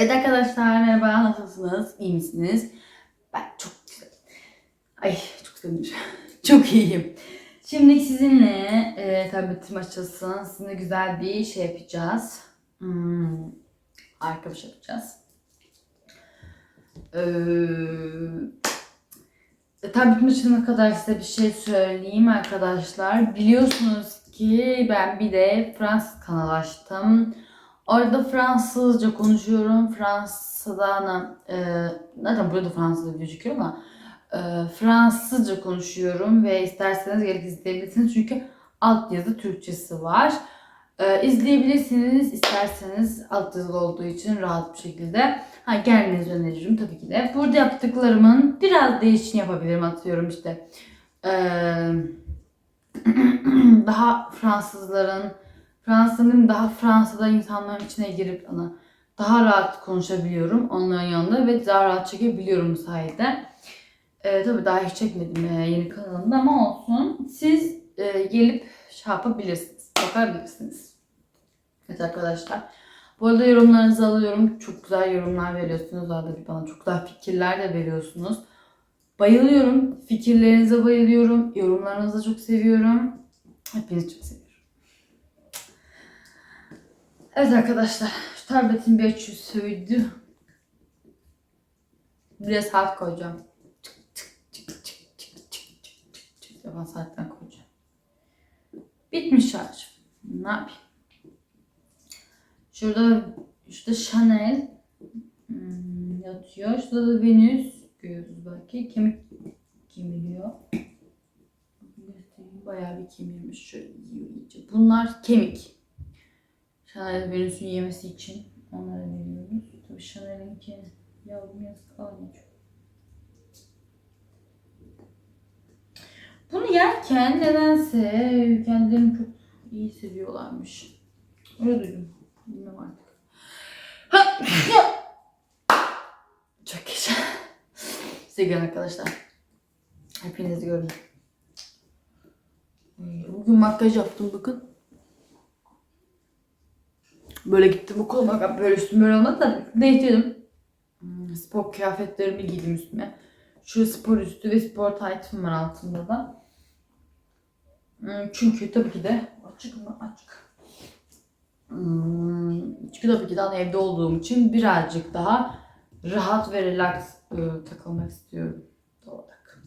Evet arkadaşlar merhaba nasılsınız? İyi misiniz? Ben çok güzel. Ay çok sevindim. çok iyiyim. Şimdi sizinle e, tabletim açılsın. Sizinle güzel bir şey yapacağız. Hmm, harika yapacağız. Ee, tabletim açılana kadar size bir şey söyleyeyim arkadaşlar. Biliyorsunuz ki ben bir de Fransız kanal açtım. Orada Fransızca konuşuyorum. Fransa'dan e, zaten burada Fransızca gözüküyor ama e, Fransızca konuşuyorum ve isterseniz gelip izleyebilirsiniz çünkü altyazı Türkçesi var. E, izleyebilirsiniz isterseniz altyazılı olduğu için rahat bir şekilde. Ha, gelmenizi öneririm tabii ki de. Burada yaptıklarımın biraz değişikliğini yapabilirim atıyorum işte. E, daha Fransızların Fransa'nın daha Fransa'da insanların içine girip ana daha rahat konuşabiliyorum onların yanında ve daha rahat çekebiliyorum bu sayede. Ee, tabii daha hiç çekmedim e, yeni kanalımda ama olsun. Siz e, gelip şey yapabilirsiniz, bakabilirsiniz. Evet arkadaşlar. Bu arada yorumlarınızı alıyorum. Çok güzel yorumlar veriyorsunuz. Arada bana çok güzel fikirler de veriyorsunuz. Bayılıyorum. Fikirlerinize bayılıyorum. Yorumlarınızı çok seviyorum. Hepinizi çok seviyorum. Evet arkadaşlar, şu tabletin bir açısıydı. Buraya saat koyacağım. Çık çık çık çık çık çık çık çık çık. Yapan saatten koyacağım. Bitmiş şarj. Ne yapayım? Şurada, şurada Chanel hmm, yatıyor. Şurada da Venüs görüyoruz belki. Kemik kemiriyor. Bayağı bir kemirmiş. Şöyle iyice. Bunlar kemik. Chanel Venüs'ün yemesi için onlara veriyoruz. Tabii Chanel'inki yavrum yazık almıyor. Bunu yerken nedense kendilerini çok iyi seviyorlarmış. Öyle duydum. Bilmem artık. Çok güzel. Sevgili arkadaşlar. Hepinizi gördüm. Bugün makyaj yaptım bakın. Böyle gittim okula bak böyle üstüm böyle olmadı da değiştirdim. Hmm, Spor kıyafetlerimi giydim üstüme. Şu spor üstü ve spor taytım var altında da. Hmm, Çünkü tabii ki de açık mı açık. Hmm, Çünkü tabii ki de hani evde olduğum için birazcık daha rahat ve relax e, takılmak istiyorum. Doğal olarak.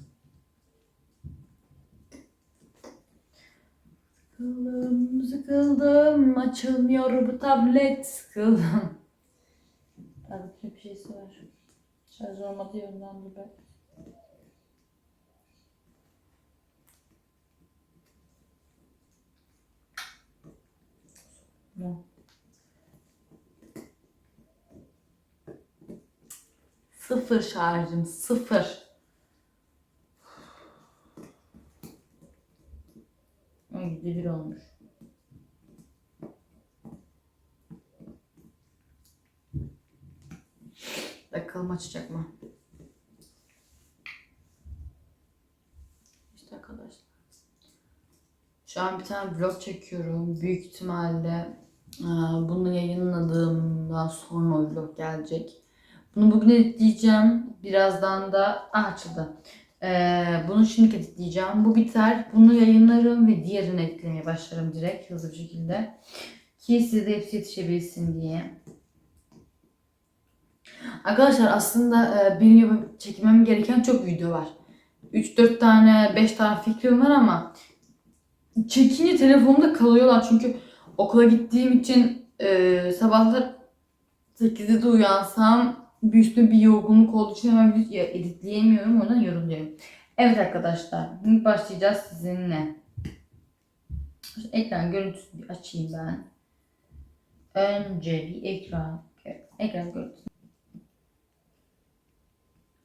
Sıkıldım, sıkıldım, açılmıyor bu tablet, sıkıldım. Tabletin bir şeysi var. Şarj olmadı yönden bir bak. No. Sıfır şarjım, sıfır. Bir olmuş. Bakalım açacak mı? İşte arkadaşlar. Şu an bir tane vlog çekiyorum. Büyük ihtimalle e, bunu yayınladığımdan sonra o vlog gelecek. Bunu bugün editleyeceğim. Birazdan da Aa, açıldı. Ee, bunu şimdi editleyeceğim. Bu biter. Bunu yayınlarım ve diğerini editlemeye başlarım direkt hızlı bir şekilde. Ki size de hepsi yetişebilsin diye. Arkadaşlar aslında e, benim çekmem gereken çok video var. 3-4 tane 5 tane fikrim var ama çekince telefonumda kalıyorlar çünkü okula gittiğim için e, sabahlar 8'de de uyansam bir üstüne bir yorgunluk olduğu için hemen video editleyemiyorum. O yüzden yoruluyorum. Evet arkadaşlar. Şimdi başlayacağız sizinle. Şu ekran görüntüsünü açayım ben. Önce bir ekran. Ekran görüntüsü.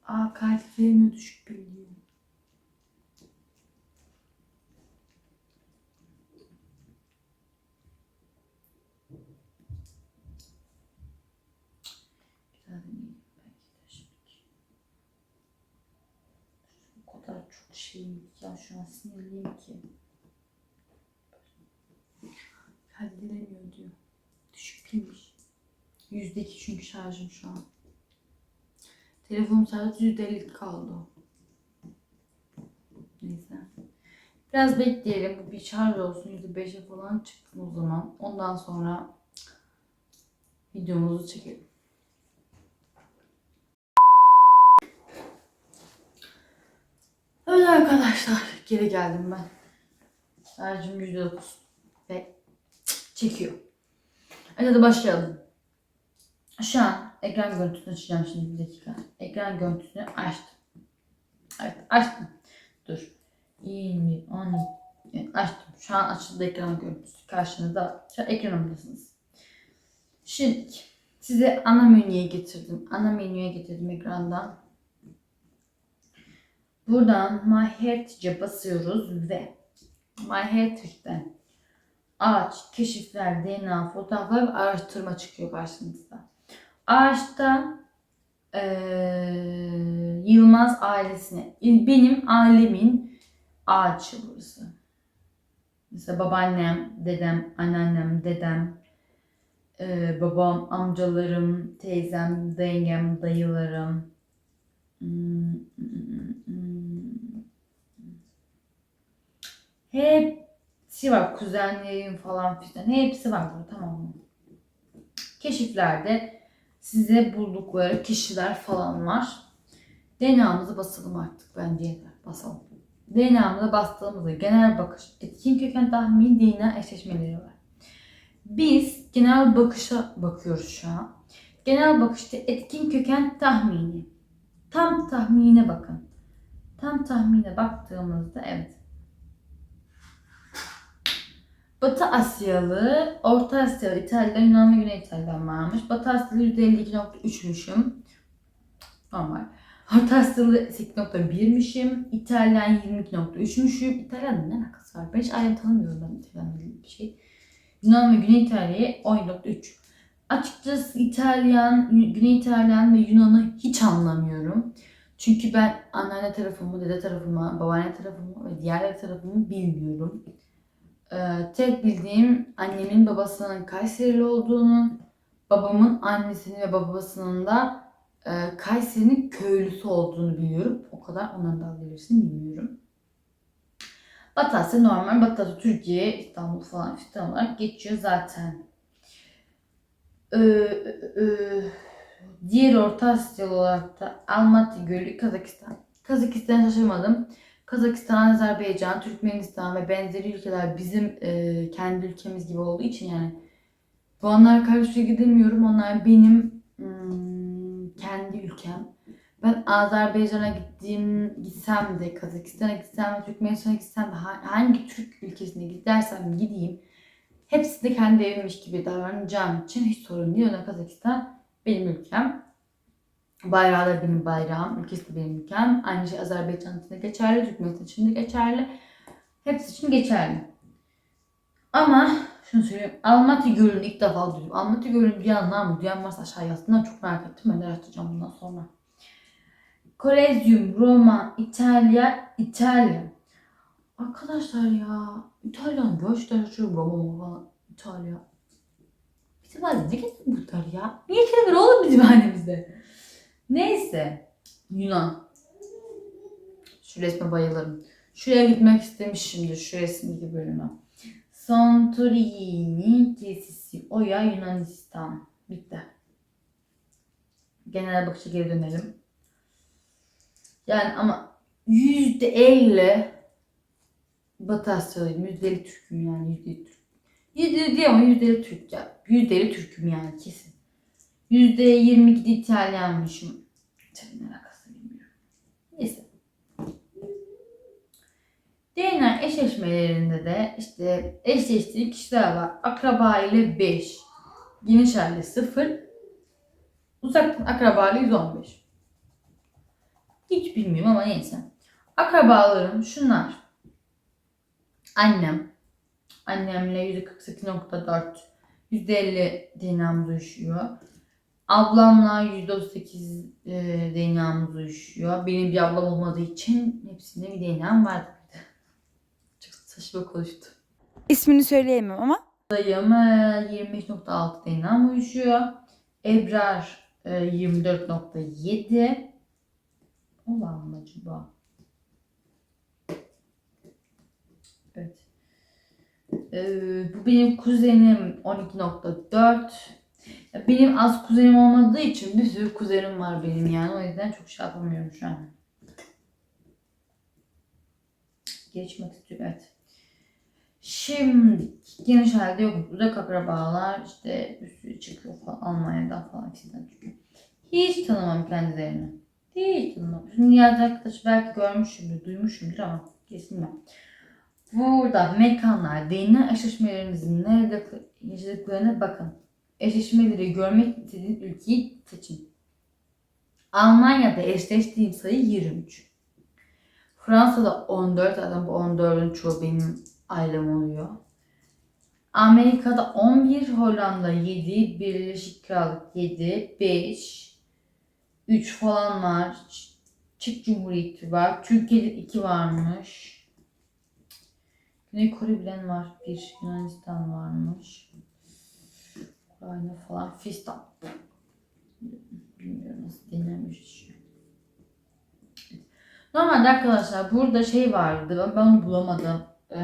Aa kayıt vermiyor düşük biliyor. Bir daha deneyeyim belki de şimdi. O kadar çok şeyim ya şu an sinirliyim ki. Kaydedilemiyor diyor. Düşük pilmiş. %2 çünkü şarjım şu an. Telefonum sadece %50 kaldı. Neyse. Biraz bekleyelim. Bu bir şarj olsun. %5'e falan çıksın o zaman. Ondan sonra videomuzu çekelim. Evet arkadaşlar. Geri geldim ben. Şarjım %9 ve çekiyor. Evet hadi başlayalım. Şu an ekran görüntüsünü açacağım şimdi bir dakika. Ekran görüntüsünü açtım. Evet açtım. Dur. 20, 10, evet, açtım. Şu an açıldı ekran görüntüsü. Karşınızda. Şu an ekranımdasınız. Şimdi size ana menüye getirdim. Ana menüye getirdim ekrandan. Buradan My Heritage'e basıyoruz ve My Heritage'den ağaç, keşifler, DNA, fotoğraflar ve araştırma çıkıyor karşınızda. Ağaçta eee, Yılmaz ailesine, benim ailemin ağaçı burası. Mesela babaannem, dedem, anneannem, dedem, eee, babam, amcalarım, teyzem, dayım, dayılarım, Hmm, hmm, hmm. Hepsi var. Kuzenlerim falan filan. Hepsi var burada tamam mı? Keşiflerde size buldukları kişiler falan var. DNA'mızı basalım artık bence yeter. Basalım. DNA'mıza bastığımızda genel bakış, etkin köken tahmini DNA eşleşmeleri var. Biz genel bakışa bakıyoruz şu an. Genel bakışta etkin köken tahmini. Tam tahmine bakın. Tam tahmine baktığımızda evet. Batı Asyalı, Orta Asyalı, İtalyan, Yunan ve Güney İtalyan varmış. Batı Asyalı %52.3'müşüm. Normal. Orta Asyalı 8.1'mişim. İtalyan 22.3'müşüm. İtalyan ne alakası var? Ben hiç ayrı tanımıyorum ben İtalyan bir şey. Yunan ve Güney İtalya'ya 10.3. Açıkçası İtalyan, Güney İtalyan ve Yunan'ı hiç anlamıyorum. Çünkü ben anneanne tarafımı, dede tarafımı, babaanne tarafımı ve diğer tarafımı bilmiyorum. Ee, tek bildiğim annemin babasının Kayserili olduğunu, babamın annesinin ve babasının da e, Kayseri'nin köylüsü olduğunu biliyorum. O kadar ondan da bilirsin bilmiyorum. Batı Asya normal. Batı Türkiye, İstanbul falan filan olarak geçiyor zaten. Ee, e, diğer Orta Asyalı olarak da Almaty Gölü, Kazakistan. Kazakistan şaşırmadım. Kazakistan, Azerbaycan, Türkmenistan ve benzeri ülkeler bizim e, kendi ülkemiz gibi olduğu için yani bu onlar karşıya gidemiyorum. Onlar benim hmm, kendi ülkem. Ben Azerbaycan'a gittiğim gitsem de, Kazakistan'a gitsem de, Türkmenistan'a gitsem de ha- hangi Türk ülkesine gidersem gideyim hepsi de kendi evimmiş gibi davranacağım için hiç sorun değil. Ona Kazakistan benim ülkem. Bayrağı da benim bayrağım, ülkesi de benim ülkem. Aynı şey Azerbaycan için de geçerli, Türkmenistan için de geçerli. Hepsi için geçerli. Ama şunu söyleyeyim. Almaty Gölü'nü ilk defa duydum. Almaty Gölü'nü duyanlar mı? Duyan varsa aşağı yazsınlar. Çok merak ettim. Ben de araştıracağım bundan sonra. Kolezyum, Roma, İtalya, İtalya. Arkadaşlar ya. İtalyan göçler açıyor Roma falan. İtalya. Bizim halimizde kesin bunlar ya. Niye kelime oğlum bizim halimizde? Neyse. Yunan. Şu resme bayılırım. Şuraya gitmek istemişimdir şu resimdeki bölüme. Santorini tesisi Oya Yunanistan. Bitti. Genel bakışa geri dönelim. Yani ama yüzde elli Batı Asyalıyım. Yüzde elli Türk'üm yani. Yüzde elli Türk. Yüzde elli ama yüzde elli Türk ya. Yüzde elli Türk'üm yani kesin. Yüzde yirmi iki de İtalyanmışım. İtalyan alakası bilmiyorum. Neyse. DNA eşleşmelerinde de işte eşleştiği kişiler var. Akraba ile 5. Geniş aile 0. Uzaktan akraba ile 115. Hiç bilmiyorum ama neyse. Akrabalarım şunlar. Annem. Annemle %48.4 %50 DNA'mız uyuşuyor. Ablamla %38 e, DNA'mız uyuşuyor. Benim bir ablam olmadığı için hepsinde bir DNA'm var. Çok saçma konuştu. İsmini söyleyemem ama Dayım e, 25.6 DNA'm uyuşuyor. Ebrar e, 24.7 olan mı acaba? Evet. Ee, bu benim kuzenim 12.4. Benim az kuzenim olmadığı için bir sürü kuzenim var benim yani. O yüzden çok şey yapamıyorum şu an. Geçmek istiyorum evet. Şimdi geniş halde yok. Uzak akrabalar işte bir sürü çıkıyor falan. Almanya'dan falan filan çıkıyor. Hiç tanımam kendilerini. Hiç tanımam. Yaz arkadaş belki görmüşümdür, duymuşumdur ama kesin yok. Burada mekanlar, dini eşleşmelerinizin nerede yaşadıklarına bakın. Eşleşmeleri görmek istediğiniz ülkeyi seçin. Almanya'da eşleştiğim sayı 23. Fransa'da 14, zaten bu 14'ün çoğu benim ailem oluyor. Amerika'da 11, Hollanda 7, Birleşik Krallık 7, 5, 3 falan var. Çek Cumhuriyeti var. Türkiye'de 2 varmış. Güney Kore bilen var. Bir Yunanistan varmış. Ukrayna falan. Fistan. Bilmiyorum nasıl denilmiş. Normalde arkadaşlar burada şey vardı. Ben, onu bulamadım. Ee,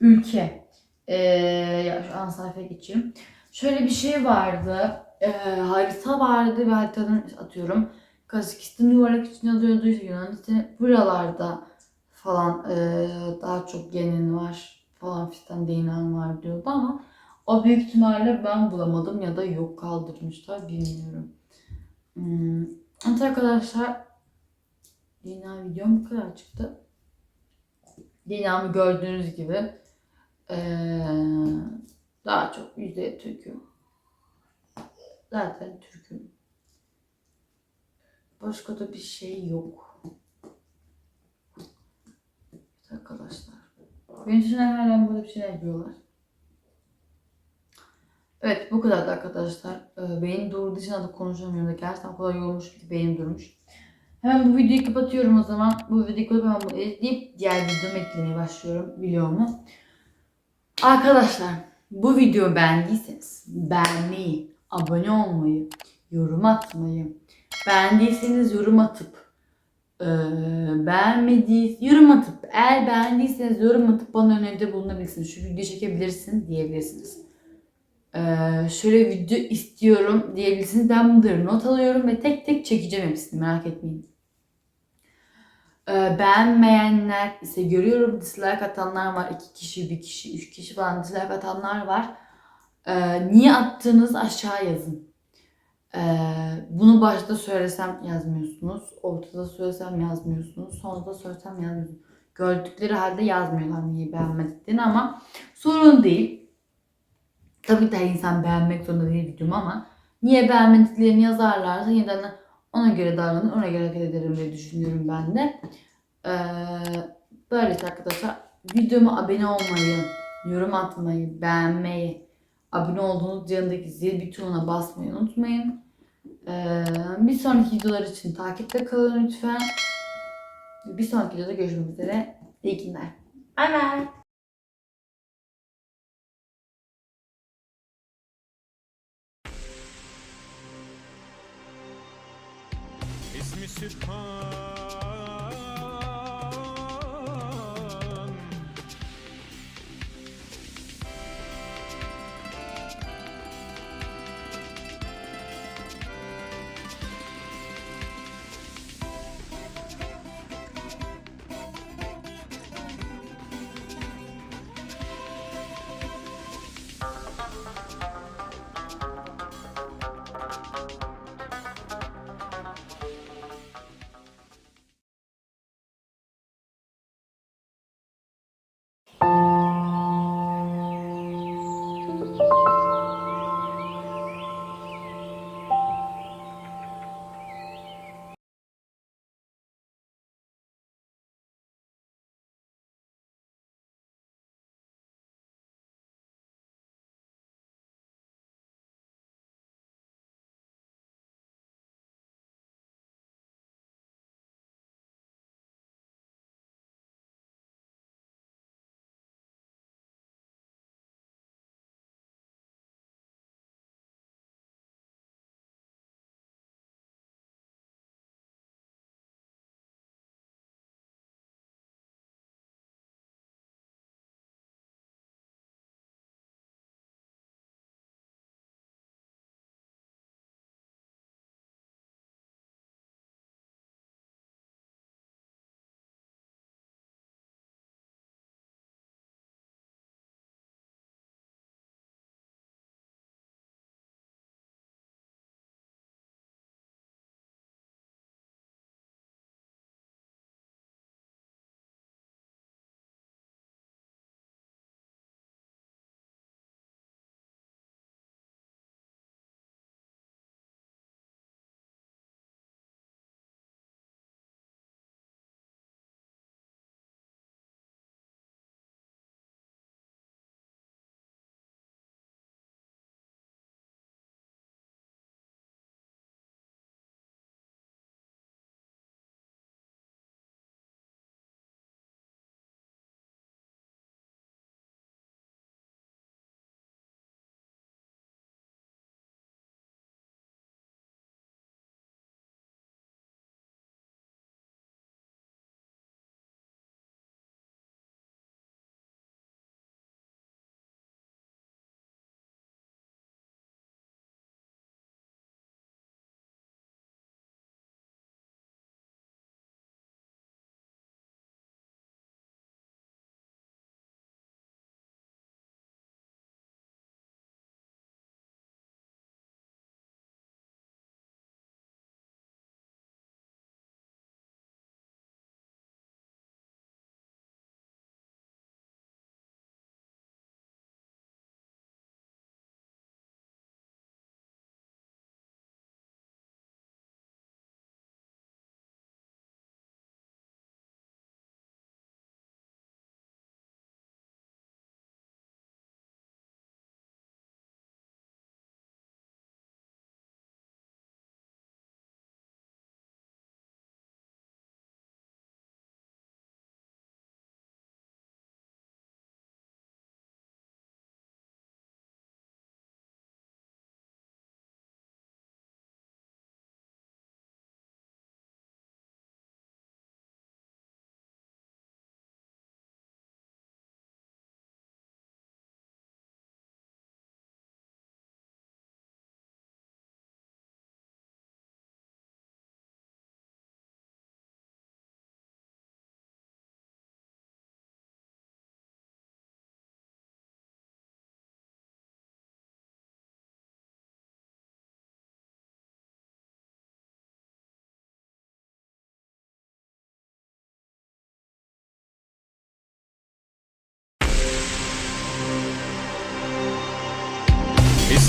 ülke. Ee, ya şu an sayfaya geçeyim. Şöyle bir şey vardı. Ee, harita vardı ve haritadan atıyorum. Kazakistan yuvarlak içine alıyordu. Yunanistan buralarda falan daha çok gelin var falan fistan değinen var diyordu ama o büyük ihtimalle ben bulamadım ya da yok kaldırmışlar bilmiyorum. Hmm. Evet arkadaşlar Dina videom bu kadar çıktı. Dina'mı gördüğünüz gibi ee, daha çok yüzde Türk'üm. Zaten Türk'üm. Başka da bir şey yok. Arkadaşlar. İçin hala böyle bir şeyler yapıyorlar. Evet bu kadar arkadaşlar. Ee, beyin durduğu için da konuşamıyorum da gerçekten o kadar yorulmuş ki beynim durmuş. Hemen bu videoyu kapatıyorum o zaman. Bu videoyu kapatıp hemen bunu editleyip diğer videomu eklemeye başlıyorum videomu. Arkadaşlar bu videoyu beğendiyseniz beğenmeyi, abone olmayı, yorum atmayı, beğendiyseniz yorum atıp beğenmediyseniz yorum atıp eğer beğendiyseniz yorum atıp bana öneride bulunabilirsiniz. Şu video çekebilirsin diyebilirsiniz. Ee, şöyle video istiyorum diyebilirsiniz. Ben bunları not alıyorum ve tek tek çekeceğim hepsini merak etmeyin. Ee, beğenmeyenler ise görüyorum dislike atanlar var. 2 kişi, 1 kişi, 3 kişi falan dislike atanlar var. Ee, niye attığınız aşağı yazın. Ee, bunu başta söylesem yazmıyorsunuz. Ortada söylesem yazmıyorsunuz. Sonunda söylesem yazmıyorsunuz. Gördükleri halde yazmıyorlar niye beğenmediklerini ama sorun değil. Tabii ki insan beğenmek zorunda değil videomu ama niye beğenmediklerini yazarlarsa yeniden de ona göre davranır, ona göre hareket ederim diye düşünüyorum ben de. Ee, böylece arkadaşlar videoma abone olmayı, yorum atmayı, beğenmeyi, abone olduğunuz yanındaki zil butonuna basmayı unutmayın. Ee, bir sonraki videolar için takipte kalın lütfen. Bir sonraki videoda görüşmek üzere. İyi günler. Bay bay.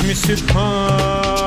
me supprime